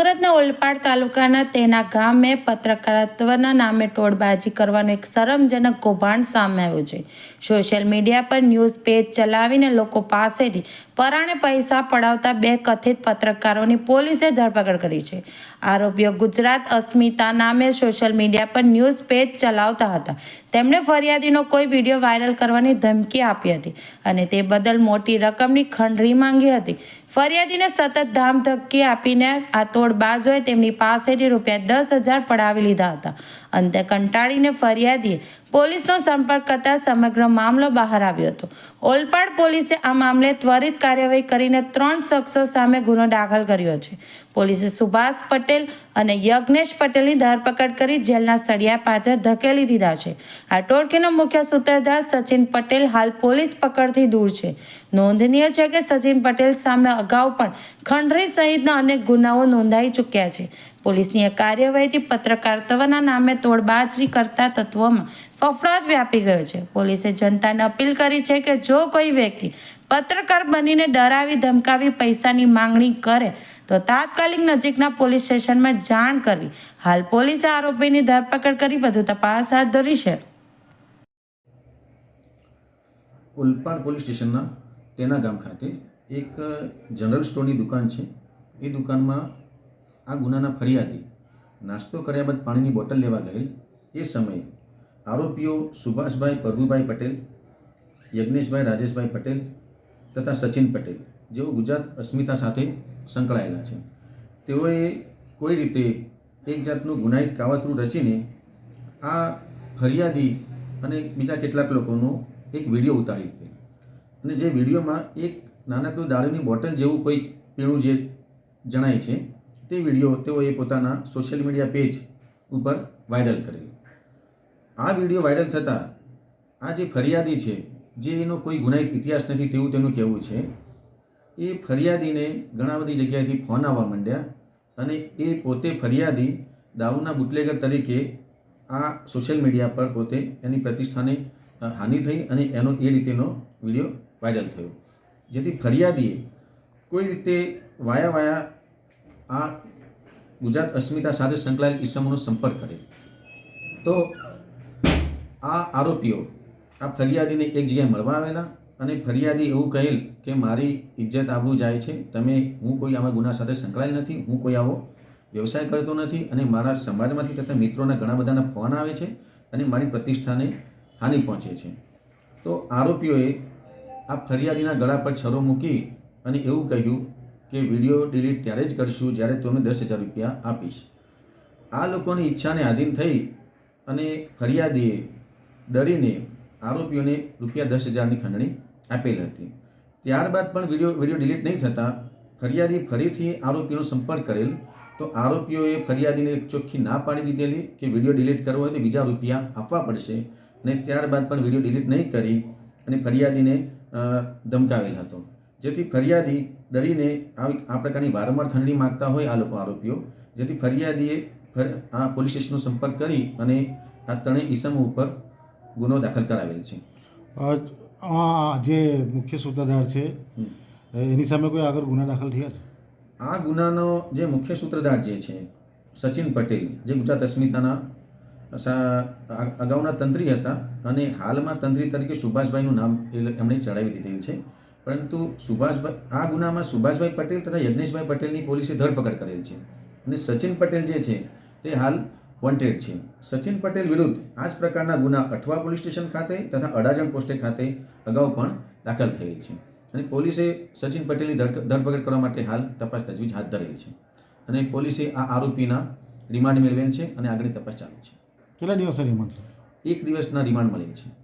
ઓલપાડ તાલુકાના તેના ગામે પત્રકારત્વના નામે ટોળબાજી કરવાનું એક શરમજનક કૌભાંડ સામે આવ્યું છે. સોશિયલ મીડિયા પર ન્યૂઝ પેજ ચલાવીને લોકો પાસેથી પરાણે પૈસા પડાવતા બે કથિત પત્રકારોની પોલીસે ધરપકડ કરી છે. આરોપીઓ ગુજરાત અસ્મિતા નામે સોશિયલ મીડિયા પર ન્યૂઝ પેજ ચલાવતા હતા. તેમણે ફરિયાદીનો કોઈ વીડિયો વાયરલ કરવાની ધમકી આપી હતી અને તે બદલ મોટી રકમની ખંડરી માંગી હતી. ફરિયાદીને સતત ધામ ધમકી આપીને આ તોડબાજોએ તેમની પાસેથી રૂપિયા દસ હજાર પડાવી લીધા હતા. અંતે કંટાળીને ફરિયાદીએ પોલીસનો સંપર્ક કરતા સમગ્ર મામલો બહાર આવ્યો હતો. ઓલપાડ પોલીસે આ મામલે ત્વરિત કાર્યવાહી કરીને ત્રણ શખ્સો સામે ગુનો દાખલ કર્યો છે. પોલીસે સુભાષ પટેલ અને યજ્ઞેશ પટેલની ધરપકડ કરી જેલના સળિયા પાછળ ધકેલી દીધા છે. આ ટોળકીનો મુખ્ય સૂત્રધાર સચિન પટેલ હાલ પોલીસ પકડથી દૂર છે. નોંધનીય છે કે સચિન પટેલ સામે અગાઉ પણ ખંડરી સહિતના અનેક ગુનાઓ નોંધાઈ ચૂક્યા છે. પોલીસની આ કાર્યવાહીથી પત્રકારત્વના નામે તોડબાજી કરતા તત્વોમાં ફફડાટ વ્યાપી ગયો છે. પોલીસે જનતાને અપીલ કરી છે કે જો કોઈ વ્યક્તિ પત્રકાર બનીને ડરાવી ધમકાવી પૈસાની માંગણી કરે, તો તાત્કાલિક નજીકના પોલીસ સ્ટેશનમાં જાણ કરવી. હાલ પોલીસે આરોપીની ધરપકડ કરી વધુ તપાસ હાથ ધરી છે. ઉલપાડ પોલીસ સ્ટેશનના તેના ગામ ખાતે એક જનરલ સ્ટોરની દુકાન છે. એ દુકાનમાં આ ગુનાના ફરિયાદી નાસ્તો કર્યા બાદ પાણીની બોટલ લેવા ગયેલ એ સમયે આરોપીઓ સુભાષભાઈ પ્રભુભાઈ પટેલ, યજ્ઞેશભાઈ રાજેશભાઈ પટેલ તથા સચિન પટેલ જેઓ ગુજરાત અસ્મિતા સાથે સંકળાયેલા છે. તેઓએ કોઈ રીતે એક જાતનું ગુનાહિત કાવતરું રચીને આ ફરિયાદી અને બીજા કેટલાક લોકોનો એક વીડિયો ઉતારી હતી અને જે વિડીયોમાં એક નાનકડું દારૂની બોટલ જેવું કોઈ પીણું જે જણાય છે તે વીડિયો તેઓએ પોતાના સોશિયલ મીડિયા પેજ ઉપર વાયરલ કરેલ. આ વીડિયો વાયરલ થતાં આ જે ફરિયાદી છે, જે એનો કોઈ ગુનાહિત ઇતિહાસ નથી તેવું તેનું કહેવું છે, એ ફરિયાદીને ઘણા બધી જગ્યાએથી ફોન આવવા માંડ્યા અને એ પોતે ફરિયાદી દારૂના બુટલેગર તરીકે આ સોશિયલ મીડિયા પર પોતે એની પ્રતિષ્ઠાને હાનિ થઈ અને એનો એ રીતેનો વીડિયો વાયરલ થયો. જેથી ફરિયાદીએ કોઈ રીતે વાયા વાયા આ ગુજરાત અસ્મિતા સાથે સંકળાયેલ ઈસમોનો સંપર્ક કરે. તો આ આરોપીઓ, આ ફરિયાદીને એક જગ્યાએ મળવા આવેલા અને ફરિયાદી એવું કહેલ કે મારી ઇજ્જત આબરૂ જાય છે, તમે, હું કોઈ આવા ગુના સાથે સંકળાયેલ નથી, હું કોઈ આવો વ્યવસાય કરતો નથી અને મારા સમાજમાંથી તથા મિત્રોના ઘણા બધાના ફોન આવે છે અને મારી પ્રતિષ્ઠાને હાનિ પહોંચે છે. તો આરોપીઓએ આ ફરિયાદીના ગળા પર છરો મૂકી અને એવું કહ્યું કે વીડિયો ડિલીટ ત્યારે જ કરશું જ્યારે તમે દસ હજાર રૂપિયા આપીશ. આ લોકોની ઈચ્છાને આધીન થઈ અને ફરિયાદીએ ડરીને આરોપીઓને રૂપિયા દસ હજારની ખંડણી આપેલ હતી. ત્યારબાદ પણ વીડિયો વીડિયો ડિલીટ નહીં થતાં ફરિયાદી ફરીથી આરોપીનો સંપર્ક કરેલ. તો આરોપીઓએ ફરિયાદીને ચોખ્ખી ના પાડી દીધેલી કે વીડિયો ડિલીટ કરવો હોય તો બીજા રૂપિયા આપવા પડશે. અને ત્યારબાદ પણ વીડિયો ડિલીટ નહીં કરી અને ફરિયાદીને ધમકાવેલ હતો. જેથી ફરિયાદી ડરીને આવી આ પ્રકારની વારંવાર ખંડણી માગતા હોય આ લોકો આરોપીઓ. જેથી ફરિયાદીએ આ પોલીસ સ્ટેશનનો સંપર્ક કરી અને આ ત્રણેય ઇસમો ઉપર ગુનો દાખલ કરાવેલ છે. જે મુખ્ય સૂત્રધાર છે એની સામે કોઈ આગળ ગુના દાખલ થયા છે? આ ગુનાનો જે મુખ્ય સૂત્રધાર જે છે સચિન પટેલ જે ગુજરાત અસ્મિતાના અગાઉના તંત્રી હતા અને હાલમાં તંત્રી તરીકે સુભાષભાઈનું નામ એમણે ચડાવી દીધેલ છે. પરંતુ સુભાષભાઈ આ ગુનામાં સુભાષભાઈ પટેલ તથા યજ્ઞેશભાઈ પટેલની પોલીસે ધરપકડ કરેલ છે. અને સચિન પટેલ જે છે તે હાલ વોન્ટેડ છે. સચિન પટેલ વિરુદ્ધ આ જ પ્રકારના ગુના અઠવા પોલીસ સ્ટેશન ખાતે તથા અડાજણ પોસ્ટે ખાતે અગાઉ પણ દાખલ થયેલ છે. અને પોલીસે સચિન પટેલની ધરપકડ કરવા માટે હાલ તપાસ તજવીજ હાથ ધરેલી છે. અને પોલીસે આ આરોપીના રિમાન્ડ મેળવેલ છે અને આગળની તપાસ ચાલુ છે. કેટલા દિવસે રિમાન્ડ? એક દિવસના રિમાન્ડ મળેલ છે.